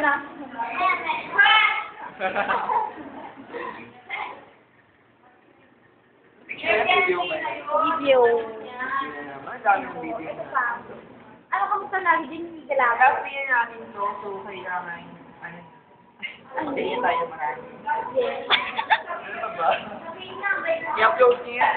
Picture video? Video. Na. Ano kamusta lagi din yung galaga? Happy yan natin to, so kailangan, ano, stay tayo marami. Ano ba? I-upload niyo yan,